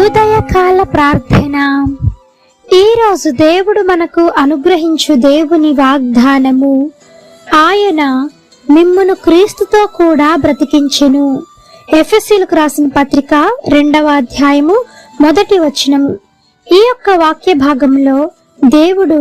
ఉదయకాల ప్రార్థన. ఈరోజు దేవుడు మనకు అనుగ్రహించు దేవుని వాగ్దానము. ఆయన మిమ్మును క్రీస్తుతో కూడా బ్రతికించెను. ఎఫ్ఎస్సీలకు రాసిన పత్రిక రెండవ అధ్యాయము మొదటి వచనము. ఈ యొక్క వాక్య భాగంలో దేవుడు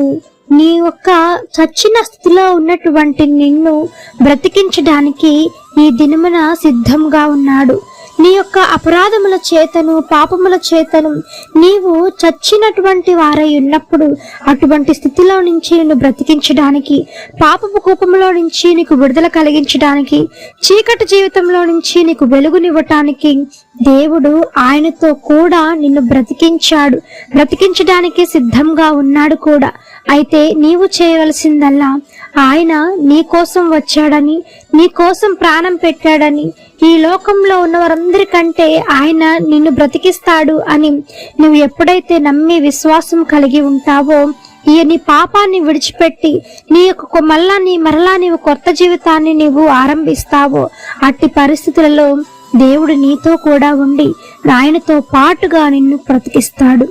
నీ యొక్క చచ్చిన స్థితిలో ఉన్నటువంటి నిన్ను బ్రతికించడానికి ఈ దినమున సిద్ధంగా ఉన్నాడు. నీ యొక్క అపరాధముల చేతను పాపముల చేతను నీవు చచ్చినటువంటి వారై ఉన్నప్పుడు అటువంటి స్థితిలో నుంచి నిన్ను బ్రతికించడానికి పాపపు కూపములో నుంచి నీకు విడుదల కలిగించడానికి చీకటి జీవితంలో నుంచి నీకు వెలుగునివ్వటానికి దేవుడు ఆయనతో కూడా నిన్ను బ్రతికించాడు. బ్రతికించడానికి సిద్ధంగా ఉన్నాడు కూడా. అయితే నీవు చేయవలసిందల్లా ఆయన నీ కోసం వచ్చాడని నీ కోసం ప్రాణం పెట్టాడని ఈ లోకంలో ఉన్న వారందరికంటే ఆయన నిన్ను బ్రతికిస్తాడు అని నువ్వు ఎప్పుడైతే నమ్మి విశ్వాసం కలిగి ఉంటావో ఈ నీ పాపాన్ని విడిచిపెట్టి నీ యొక్క మళ్ళా నీ మరలా నీవు కొత్త జీవితాన్ని నీవు ఆరంభిస్తావో అట్టి పరిస్థితులలో దేవుడు నీతో కూడా ఉండి ఆయనతో పాటుగా నిన్ను బ్రతికిస్తాడు.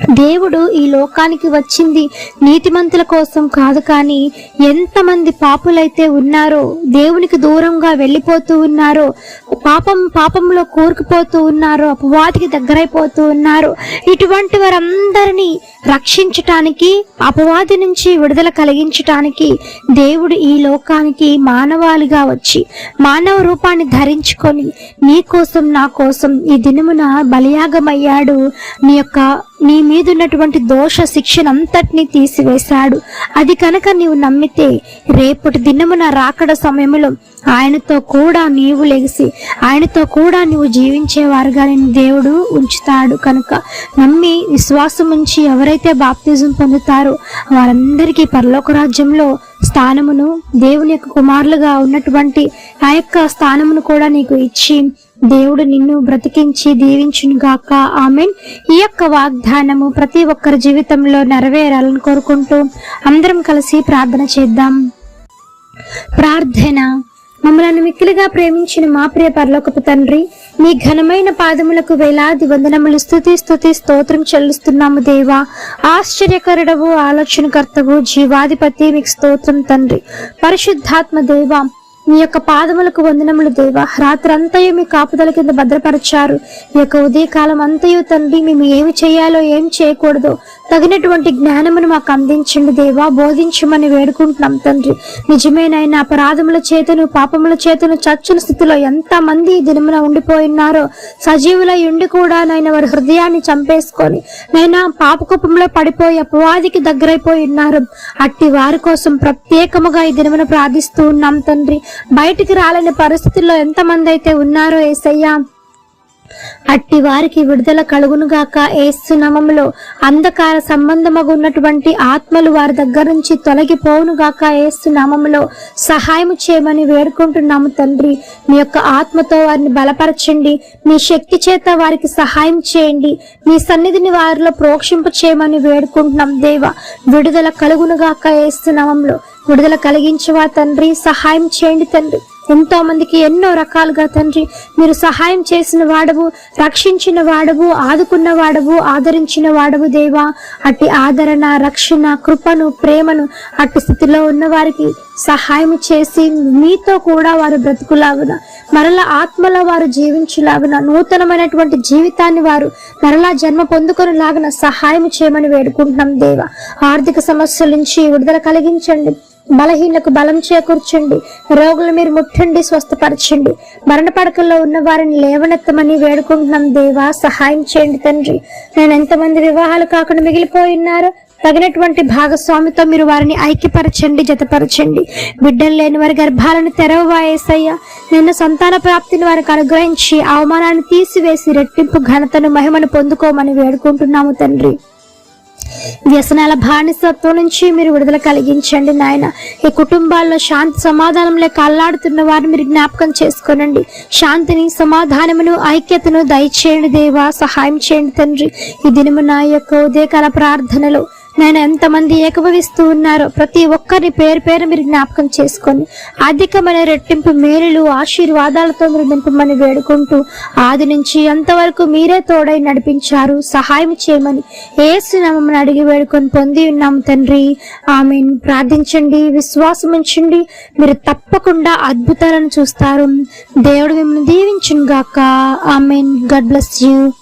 దేవుడు ఈ లోకానికి వచ్చింది నీతిమంతుల కోసం కాదు కానీ ఎంతమంది పాపులైతే ఉన్నారో దేవునికి దూరంగా వెళ్ళిపోతూ ఉన్నారో పాపం పాపంలో కూరుకుపోతూ ఉన్నారు అపవాదికి దగ్గరైపోతూ ఉన్నారు. ఇటువంటి వారందరినీ రక్షించటానికి అపవాది నుంచి విడుదల కలిగించటానికి దేవుడు ఈ లోకానికి మానవాళిగా వచ్చి మానవ రూపాన్ని ధరించుకొని నీ కోసం నా కోసం ఈ దినమున బలియాగమయ్యాడు. నీ యొక్క నీ మీద ఉన్నటువంటి దోష శిక్షణ అంతటినీ తీసివేశాడు. అది కనుక నీవు నమ్మితే రేపటి దినమున రాకడ సమయంలో ఆయనతో కూడా నీవు లెగిసి ఆయనతో కూడా నువ్వు జీవించేవారుగా నేను దేవుడు ఉంచుతాడు కనుక నమ్మి విశ్వాసం ఉంచి ఎవరైతే బాప్తిజం పొందుతారో వారందరికీ పరలోక రాజ్యంలో స్థానమును దేవుని యొక్క కుమారులుగా ఉన్నటువంటి ఆ యొక్క స్థానమును కూడా నీకు ఇచ్చి దేవుడు నిన్ను బ్రతికించి దీవించును గాక. ఆమెన్. ఈ యొక్క వాగ్దానము ప్రతి ఒక్కరి జీవితంలో నెరవేరాలని కోరుకుంటూ అందరం కలిసి ప్రార్థన చేద్దాం. ప్రార్థన. మమ్మలను మిక్కిలిగా ప్రేమించిన మా ప్రియ పరలోకపు తండ్రి నీ ఘనమైన పాదములకు వేలాది వందనములు స్థుతి స్థుతి స్తోత్రం చెల్లిస్తున్నాము దేవా. ఆశ్చర్యకరుడవు ఆలోచనకర్తవు జీవాధిపతి మీకు స్తోత్రం తండ్రి. పరిశుద్ధాత్మ దేవా మీ యొక్క పాదములకు వందనములు దేవ. రాత్రంతయు మీ కాపుదల కింద భద్రపరిచారు. ఈ యొక్క ఉదయకాలం అంతయు తండ్రి మేము ఏమి చేయాలో ఏం చేయకూడదో తగినటువంటి జ్ఞానమును మాకు అందించండి దేవా. బోధించమని వేడుకుంటున్నాం తండ్రి. నిజమేనైనా అపరాధముల చేతను పాపముల చేతను చచ్చిన స్థితిలో ఎంత మంది దినమున ఉండిపోయినారో సజీవులై ఉండి కూడా నైనా వారి హృదయాన్ని చంపేసుకొని నైనా పాపకుపంలో పడిపోయి అపవాదికి దగ్గరైపోయి ఉన్నారు. అట్టి వారి కోసం ప్రత్యేకముగా ఈ దినమున ప్రార్థిస్తూ ఉన్నాం తండ్రి. బయటికి రాలేని పరిస్థితుల్లో ఎంతమంది అయితే ఉన్నారో ఏసయ్యా అట్టి వారికి విడుదల కలుగునుగాక ఏసునామములో అంధకార సంబంధమగు ఉన్నటువంటి ఆత్మలు వారి దగ్గర నుంచి తొలగిపోవునుగాక ఏసునామములో సహాయం చేయమని వేడుకుంటున్నాము తండ్రి. మీ యొక్క ఆత్మతో వారిని బలపరచండి. మీ శక్తి చేత వారికి సహాయం చేయండి. మీ సన్నిధిని వారిలో ప్రోక్షింప చేయమని వేడుకుంటున్నాం దేవ. విడుదల కలుగునుగాక ఏసునామంలో విడుదల కలిగించవా తండ్రి. సహాయం చేయండి తండ్రి. ఎంతో మందికి ఎన్నో రకాలుగా తండ్రి మీరు సహాయం చేసిన వాడవు రక్షించిన వాడవు ఆదుకున్న వాడవు ఆదరించిన వాడవు దేవా. అట్టి ఆదరణ రక్షణ కృపను ప్రేమను అట్టి స్థితిలో ఉన్న వారికి సహాయం చేసి మీతో కూడా వారు బ్రతుకులాగున మరలా ఆత్మలో వారు జీవించులాగున నూతనమైనటువంటి జీవితాన్ని వారు మరలా జన్మ పొందుకొనిలాగున సహాయం చేయమని వేడుకుంటున్నాం దేవా. ఆర్థిక సమస్యల నుంచి విడుదల కలిగించండి. బలహీనకు బలం చేకూర్చండి. రోగులు మీరు ముట్టండి స్వస్థపరచండి. మరణ పడకల్లో ఉన్న వారిని లేవనెత్తమని వేడుకుంటున్నాం. దేవా సహాయం చేయండి తండ్రి. నేను ఎంతమంది వివాహాలు కాకుండా మిగిలిపోయి ఉన్నారో తగినటువంటి భాగస్వామితో మీరు వారిని ఐక్యపరచండి జతపరచండి. బిడ్డలు లేని వారి గర్భాలను తెరవవాయేసయ్యా నిన్న సంతాన ప్రాప్తిని వారికి అనుగ్రహించి అవమానాన్ని తీసివేసి రెట్టింపు ఘనతను మహిమను పొందుకోమని వేడుకుంటున్నాము తండ్రి. వ్యసనాల బానిసత్వం నుంచి మీరు విడుదల కలిగించండి నాయన. ఈ కుటుంబాల్లో శాంతి సమాధానంలో లేక వారిని మీరు జ్ఞాపకం చేసుకోనండి. శాంతిని సమాధానమును ఐక్యతను దయచేయండి దేవా సహాయం చేయండి తండ్రి. ఈ దినము నా యొక్క ఉదయకాల ప్రార్థనలో. నేను ఎంతమంది ఏకభవిస్తూ ఉన్నారో ప్రతి ఒక్కరి పేరు పేరు మీరు జ్ఞాపకం చేసుకొని అధికమైన రెట్టింపు మేలులు ఆశీర్వాదాలతో మీరు నింపమని వేడుకుంటూ ఆది నుంచి అంతవరకు మీరే తోడై నడిపించారు సహాయం చేయమని ఏ ఏసునామని అడిగి వేడుకొని పొంది ఉన్నాము తండ్రి. ఆమెను. ప్రార్థించండి విశ్వాసం ఉంచండి. మీరు తప్పకుండా అద్భుతాలను చూస్తారు. దేవుడు మిమ్మల్ని దీవించుగాక ఆమెన్. God bless you.